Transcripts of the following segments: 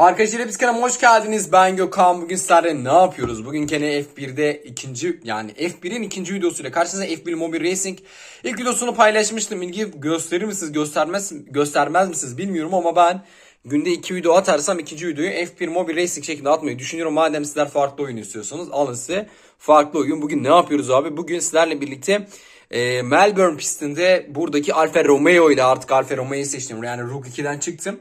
Arkadaşlar hepiniz kanalıma hoş geldiniz. Ben Gökhan. Bugün sizlerle ne yapıyoruz? Bugün gene F1'de ikinci yani F1'in ikinci videosuyla karşınızda F1 Mobile Racing. İlk videosunu paylaşmıştım. İlgi gösterir misiniz göstermez, göstermez misiniz bilmiyorum ama ben günde iki video atarsam ikinci videoyu F1 Mobile Racing şeklinde atmayı düşünüyorum. Madem sizler farklı oyun istiyorsanız alın size farklı oyun. Bugün ne yapıyoruz abi? Bugün sizlerle birlikte e, Melbourne pistinde buradaki Alfa Romeo ile artık Alfa Romeo'yu seçtim. Yani Rook 2'den çıktım.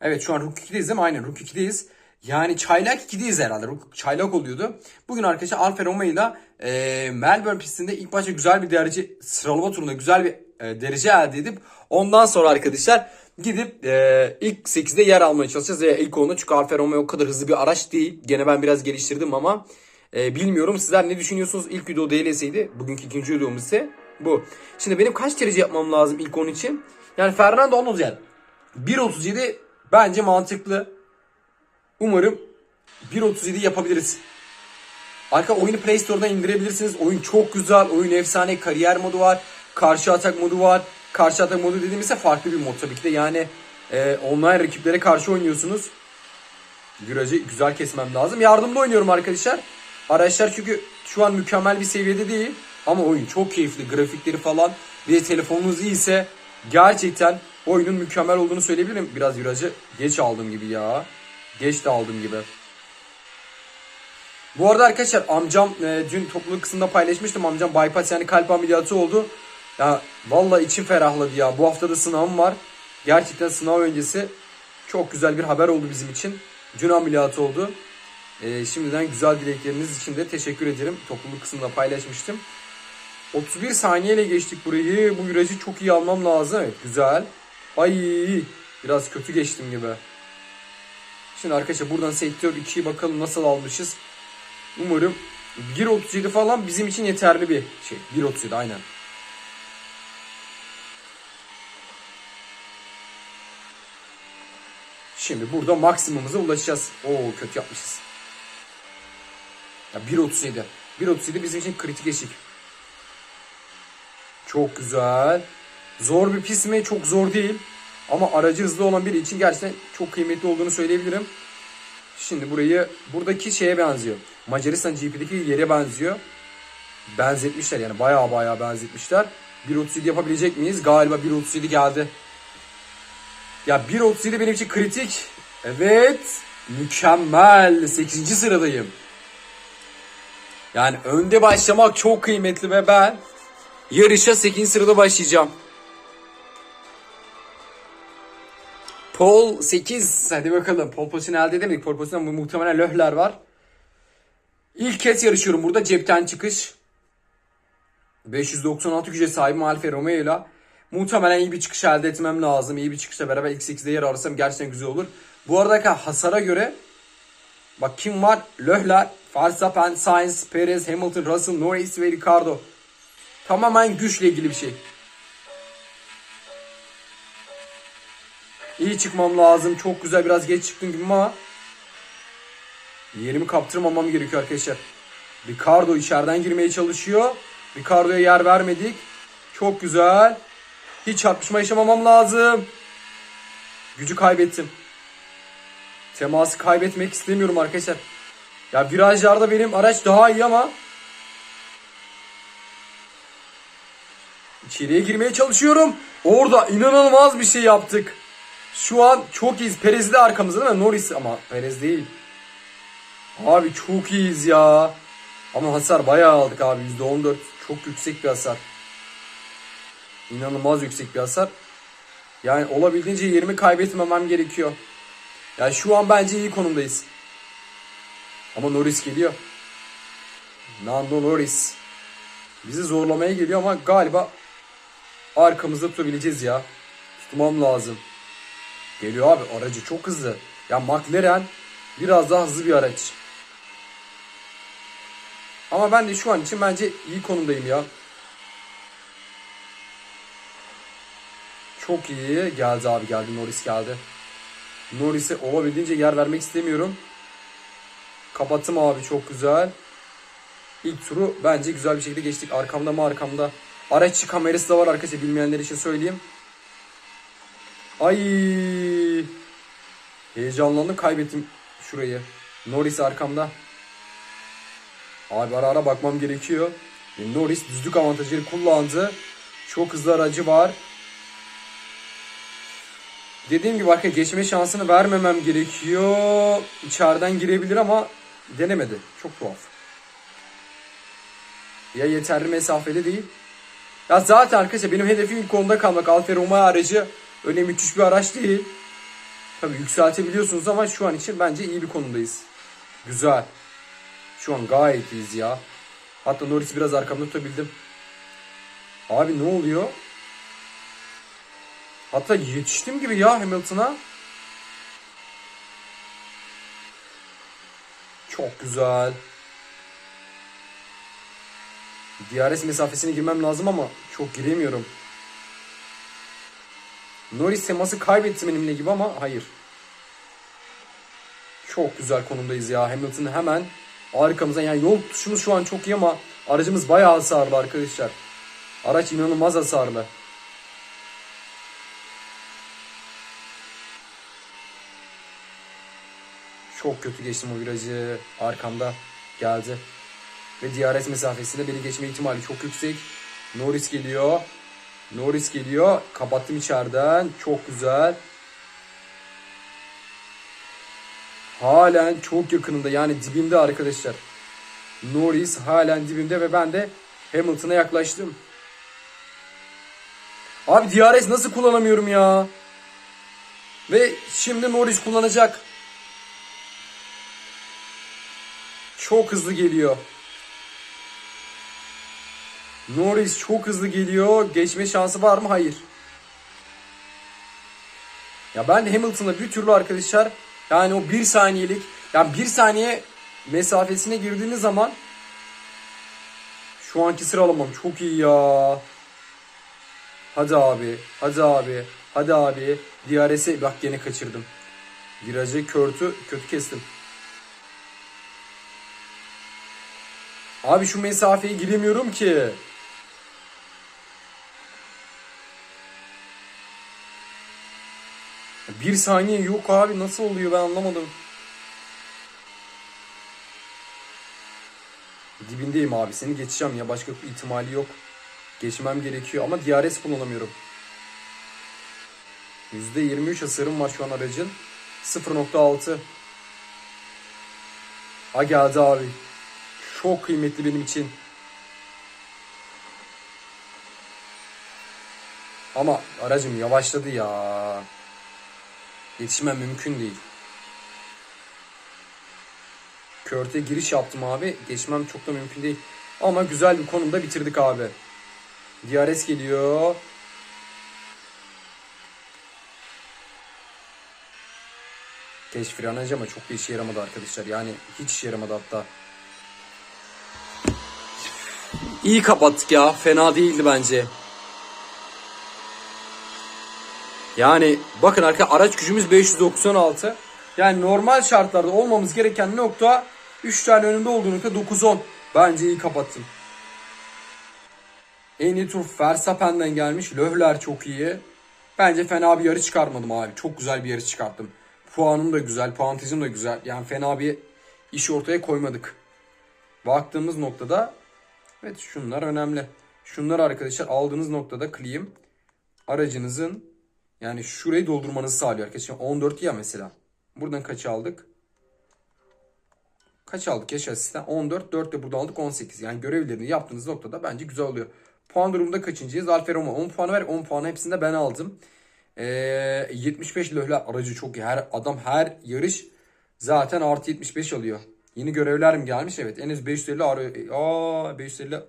Evet şu an Rook 2'deyiz değil mi? Aynen Rook 2'deyiz. Yani çaylak 2'deyiz herhalde. Rook çaylak oluyordu. Bugün arkadaşlar Alfa Romeo ile e, Melbourne pistinde ilk başta güzel bir derece sıralama turunda güzel bir e, derece elde edip ondan sonra arkadaşlar gidip e, ilk 8'de yer almaya çalışacağız. Veya ilk 10'da çünkü Alfa Romeo o kadar hızlı bir araç değil. Gene ben biraz geliştirdim ama e, bilmiyorum sizler ne düşünüyorsunuz? İlk video DLS'ydi. Bugünkü ikinci videomuz ise bu. Şimdi benim kaç derece yapmam lazım ilk 10 için? Yani Fernando Alonso yani 1.37 bence mantıklı. Umarım 1.37 yapabiliriz. Arka oyunu Play Store'dan indirebilirsiniz. Oyun çok güzel. Oyun efsane. Kariyer modu var. Karşı atak modu var. Karşı atak modu dediğimizde farklı bir mod tabii ki de. Yani e, online rakiplere karşı oynuyorsunuz. Virajı güzel kesmem lazım. Yardımda oynuyorum arkadaşlar. Araçlar çünkü şu an mükemmel bir seviyede değil. Ama oyun çok keyifli. Grafikleri falan. Bir de telefonunuz iyiyse gerçekten oyunun mükemmel olduğunu söyleyebilirim. Biraz virajı geç aldım gibi ya. Geç de aldım gibi. Bu arada arkadaşlar amcam e, dün topluluk kısmında paylaşmıştım. Amcam bypass yani kalp ameliyatı oldu. Ya vallahi içim ferahladı ya. Bu hafta da sınavım var. Gerçekten sınav öncesi çok güzel bir haber oldu bizim için. Dün ameliyatı oldu. E, şimdiden güzel dilekleriniz için de teşekkür ederim. Topluluk kısmında paylaşmıştım. 31 saniyeyle geçtik burayı. Bu virajı çok iyi almam lazım. Evet güzel. Ay biraz kötü geçtim gibi. Şimdi arkadaşlar buradan sektör 2'yi bakalım nasıl almışız. Umarım 1.37 falan bizim için yeterli bir şey. 1.37 aynen. Şimdi burada maksimumuza ulaşacağız. Oo kötü yapmışız. Ya 1.37. 1.37 bizim için kritik eşik. Çok güzel. Zor bir pist mi? Çok zor değil. Ama aracı hızlı olan biri için gerçekten çok kıymetli olduğunu söyleyebilirim. Şimdi burayı buradaki şeye benziyor. Macaristan GP'deki yere benziyor. Benzetmişler yani baya baya benzetmişler. 1.37 yapabilecek miyiz? Galiba 1.37 geldi. Ya 1.37 benim için kritik. Evet. Mükemmel. 8. sıradayım. Yani önde başlamak çok kıymetli ve ben yarışa 8. sırada başlayacağım. Pol 8. Hadi bakalım. Pol pozisyonu elde edemedik. Pol pozisyonunda muhtemelen löhler var. İlk kez yarışıyorum burada. Cepten çıkış. 596 güce sahibim Alfa Romeo ile. Muhtemelen iyi bir çıkış elde etmem lazım. İyi bir çıkışla beraber ilk 8'de yer alırsam gerçekten güzel olur. Bu arada hasara göre bak kim var? Löhler, Verstappen, Sainz, Perez, Hamilton, Russell, Norris ve Ricardo. Tamamen güçle ilgili bir şey. İyi çıkmam lazım. Çok güzel biraz geç çıktım gibi ama yerimi kaptırmamam gerekiyor arkadaşlar. Ricardo içeriden girmeye çalışıyor. Ricardo'ya yer vermedik. Çok güzel. Hiç çarpışma yaşamamam lazım. Gücü kaybettim. Teması kaybetmek istemiyorum arkadaşlar. Ya virajlarda benim araç daha iyi ama İçeriye girmeye çalışıyorum. Orada inanılmaz bir şey yaptık. Şu an çok iyiyiz. Perez de arkamızda değil mi? Norris ama Perez değil. Abi çok iyiyiz ya. Ama hasar bayağı aldık abi. %14 çok yüksek bir hasar. İnanılmaz yüksek bir hasar. Yani olabildiğince yerimi kaybetmemem gerekiyor. Yani şu an bence iyi konumdayız. Ama Norris geliyor. Nando Norris. Bizi zorlamaya geliyor ama galiba arkamızda tutabileceğiz ya. Tutmam lazım. Geliyor abi aracı çok hızlı. Ya McLaren biraz daha hızlı bir araç. Ama ben de şu an için bence iyi konumdayım ya. Çok iyi. Geldi abi geldi. Norris geldi. Norris'e olabildiğince yer vermek istemiyorum. Kapattım abi çok güzel. İlk turu bence güzel bir şekilde geçtik. Arkamda mı arkamda. Araç kamerası da var arkadaşlar bilmeyenler için söyleyeyim. Ay. Heyecanlandım kaybettim şurayı. Norris arkamda. Abi ara ara bakmam gerekiyor. Norris düzlük avantajını kullandı. Çok hızlı aracı var. Dediğim gibi arka geçme şansını vermemem gerekiyor. İçeriden girebilir ama denemedi. Çok tuhaf. Ya yeterli mesafede değil. Ya zaten arkadaşlar benim hedefim ilk onda kalmak. Alfa Romeo aracı öyle müthiş bir araç değil. Tabii yükseltebiliyorsunuz ama şu an için bence iyi bir konumdayız. Güzel. Şu an gayet iyiyiz ya. Hatta Norris'i biraz arkamda tutabildim. Abi ne oluyor? Hatta yetiştim gibi ya Hamilton'a. Çok güzel. DRS mesafesine girmem lazım ama çok giremiyorum. Norris teması kaybetti benimle gibi ama hayır. Çok güzel konumdayız ya. Hamilton hemen arkamıza yani yol tutuşumuz şu an çok iyi ama aracımız bayağı hasarlı arkadaşlar. Araç inanılmaz hasarlı. Çok kötü geçtim o virajı. Arkamda geldi. Ve DRS mesafesinde beni geçme ihtimali çok yüksek. Norris geliyor. Norris geliyor. Kapattım içeriden. Çok güzel. Halen çok yakınında yani dibimde arkadaşlar. Norris halen dibimde ve ben de Hamilton'a yaklaştım. Abi DRS nasıl kullanamıyorum ya? Ve şimdi Norris kullanacak. Çok hızlı geliyor. Norris çok hızlı geliyor. Geçme şansı var mı? Hayır. Ya ben Hamilton'la bir türlü arkadaşlar yani o bir saniyelik yani bir saniye mesafesine girdiğiniz zaman şu anki sıralamam çok iyi ya. Hadi abi. Hadi abi. Hadi abi. DRS'e bak gene kaçırdım. Virajı körtü kötü kestim. Abi şu mesafeye giremiyorum ki. Bir saniye yok abi nasıl oluyor ben anlamadım. Dibindeyim abi seni geçeceğim ya başka bir ihtimali yok. Geçmem gerekiyor ama DRS kullanamıyorum. %23 hasarım var şu an aracın. 0.6. Ha geldi abi. Çok kıymetli benim için. Ama aracım yavaşladı ya. Yetişmem mümkün değil. Körte giriş yaptım abi. Geçmem çok da mümkün değil. Ama güzel bir konumda bitirdik abi. DRS geliyor. Geç frenaj ama çok bir işe yaramadı arkadaşlar. Yani hiç işe yaramadı hatta. İyi kapattık ya. Fena değildi bence. Yani bakın arka araç gücümüz 596. Yani normal şartlarda olmamız gereken nokta 3 tane önümde olduğu nokta 9-10. Bence iyi kapattım. En iyi tur Verstappen'den gelmiş. Löhler çok iyi. Bence fena bir yarış çıkarmadım abi. Çok güzel bir yarış çıkarttım. Puanım da güzel, puantajım da güzel. Yani fena bir iş ortaya koymadık. Baktığımız noktada evet şunlar önemli. Şunlar arkadaşlar aldığınız noktada clean aracınızın yani şurayı doldurmanızı sağlıyor arkadaşlar. 14 ya mesela. Buradan kaç aldık? Kaç aldık yaş asistan? 14. 4 de buradan aldık 18. Yani görevlerini yaptığınız noktada bence güzel oluyor. Puan durumunda kaçıncıyız? Alfa Romeo 10 puanı ver. 10 puanı hepsini de ben aldım. Ee, 75 löhler aracı çok iyi. Her adam her yarış zaten artı 75 alıyor. Yeni görevler mi gelmiş? Evet. En az 550 euro. Aa 550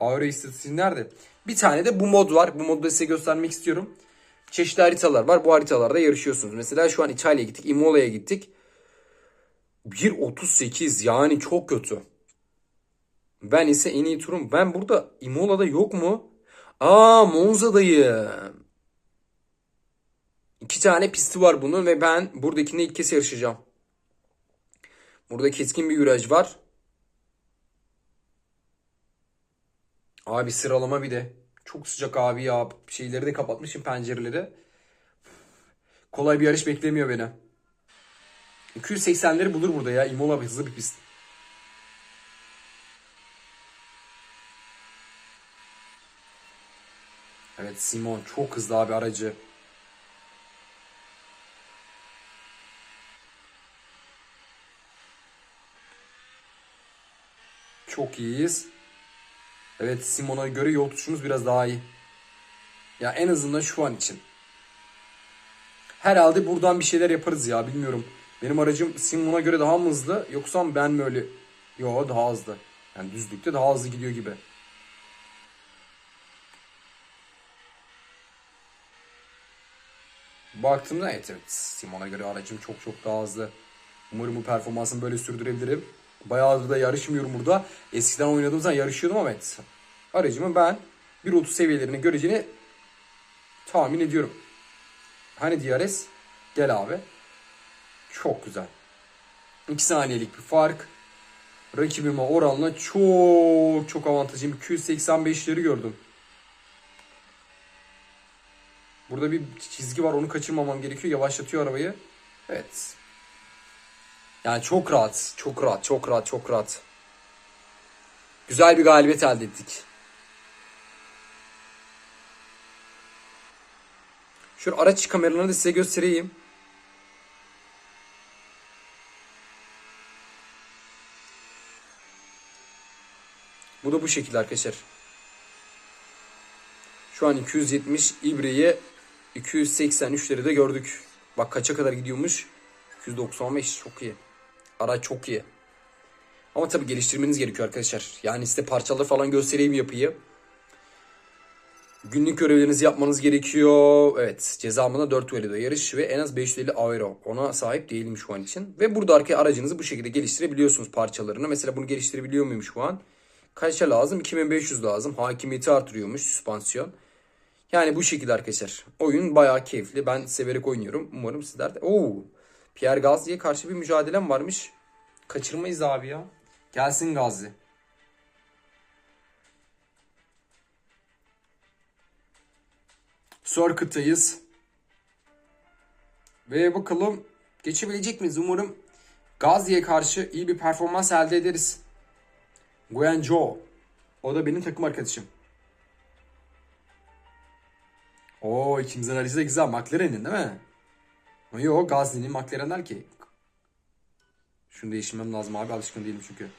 euro istatistiği nerede? Bir tane de bu mod var. Bu modu size göstermek istiyorum. Çeşitli haritalar var. Bu haritalarda yarışıyorsunuz. Mesela şu an İtalya'ya gittik. Imola'ya gittik. 1.38 yani çok kötü. Ben ise en iyi turum. Ben burada Imola'da yok mu? Aa Monza'dayım. İki tane pisti var bunun ve ben buradakinde ilk kez yarışacağım. Burada keskin bir viraj var. Abi sıralama bir de. Çok sıcak abi ya. Şeyleri de kapatmışım pencereleri. Kolay bir yarış beklemiyor beni. 280'leri bulur burada ya. Imola bir hızlı bir pist. Evet Simon çok hızlı abi aracı. Çok iyiyiz. Evet Simon'a göre yol tutuşumuz biraz daha iyi. Ya en azından şu an için. Herhalde buradan bir şeyler yaparız ya bilmiyorum. Benim aracım Simon'a göre daha mı hızlı yoksa ben mi öyle? Yo daha hızlı. Yani düzlükte daha hızlı gidiyor gibi. Baktığımda evet evet Simon'a göre aracım çok çok daha hızlı. Umarım bu performansımı böyle sürdürebilirim. Bayağıdır da yarışmıyorum burada. Eskiden oynadığım zaman yarışıyordum ama evet. Aracımı ben 1.30 seviyelerine göreceğini tahmin ediyorum. Hani DRS? Gel abi. Çok güzel. 2 saniyelik bir fark. Rakibime oranla çok çok avantajım. 285'leri gördüm. Burada bir çizgi var onu kaçırmamam gerekiyor. Yavaşlatıyor arabayı. Evet. Yani çok rahat. Çok rahat. Çok rahat. Çok rahat. Güzel bir galibiyet elde ettik. Şöyle araç kameralarını da size göstereyim. Bu da bu şekilde arkadaşlar. Şu an 270 İbre'ye 283'leri de gördük. Bak kaça kadar gidiyormuş? 295 çok iyi. Araç çok iyi. Ama tabii geliştirmeniz gerekiyor arkadaşlar. Yani size parçaları falan göstereyim yapıyı. Günlük görevlerinizi yapmanız gerekiyor. Evet cezamına 4 velido yarış ve en az 550 euro. Ona sahip değilim şu an için. Ve burada arka aracınızı bu şekilde geliştirebiliyorsunuz parçalarını. Mesela bunu geliştirebiliyor muyum şu an? Kaça lazım? 2500 lazım. Hakimiyeti artırıyormuş süspansiyon. Yani bu şekilde arkadaşlar. Oyun bayağı keyifli. Ben severek oynuyorum. Umarım sizler de. Oo. Pierre Gasly'ye karşı bir mücadelem varmış. Kaçırmayız abi ya. Gelsin Gazli. Circuit'tayız. Ve bakalım geçebilecek miyiz? Umarım Gazli'ye karşı iyi bir performans elde ederiz. Guangzhou. O da benim takım arkadaşım. Oo ikimizin aracı da güzel. McLaren'in değil mi? Yok Gazli'nin McLaren der ki. Şunu değiştirmem lazım abi alışkın değilim çünkü.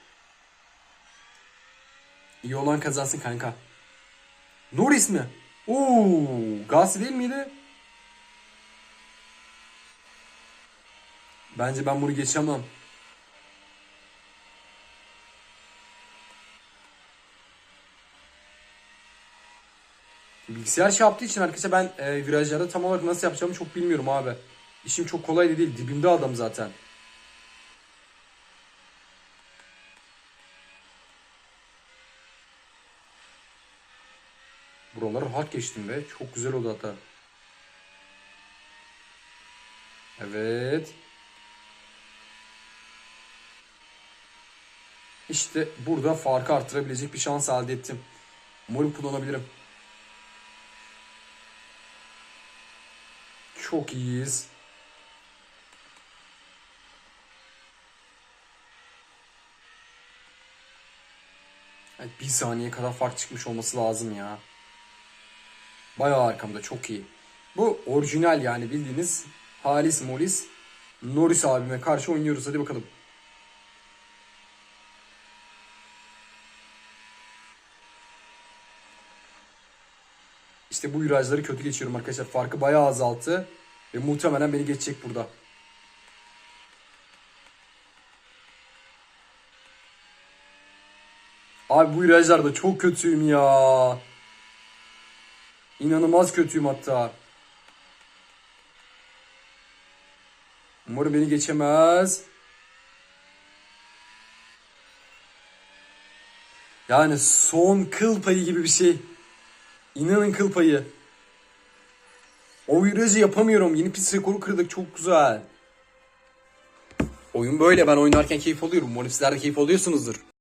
İyi olan kazansın kanka. Norris mi? Oo, Gazli değil miydi? Bence ben bunu geçemem. Bilgisayar şey yaptığı için arkadaşlar ben e, virajlarda tam olarak nasıl yapacağımı çok bilmiyorum abi. İşim çok kolay değil. Dibimde adam zaten. Buraları rahat geçtim be. Çok güzel oldu hatta. Evet. İşte burada farkı arttırabilecek bir şans elde ettim. Umarım kullanabilirim. Çok iyiyiz. Evet, bir saniye kadar fark çıkmış olması lazım ya. Bayağı arkamda çok iyi. Bu orijinal yani bildiğiniz Halis Molis Norris abime karşı oynuyoruz. Hadi bakalım. İşte bu virajları kötü geçiyorum arkadaşlar. Farkı bayağı azalttı. Ve muhtemelen beni geçecek burada. Abi bu virajlarda çok kötüyüm ya. İnanılmaz kötüyüm hatta. Umarım beni geçemez. Yani son kıl payı gibi bir şey. İnanın kıl payı. O virajı yapamıyorum. Yeni pist rekoru kırdık. Çok güzel. Oyun böyle. Ben oynarken keyif alıyorum. Umarım sizler de keyif alıyorsunuzdur.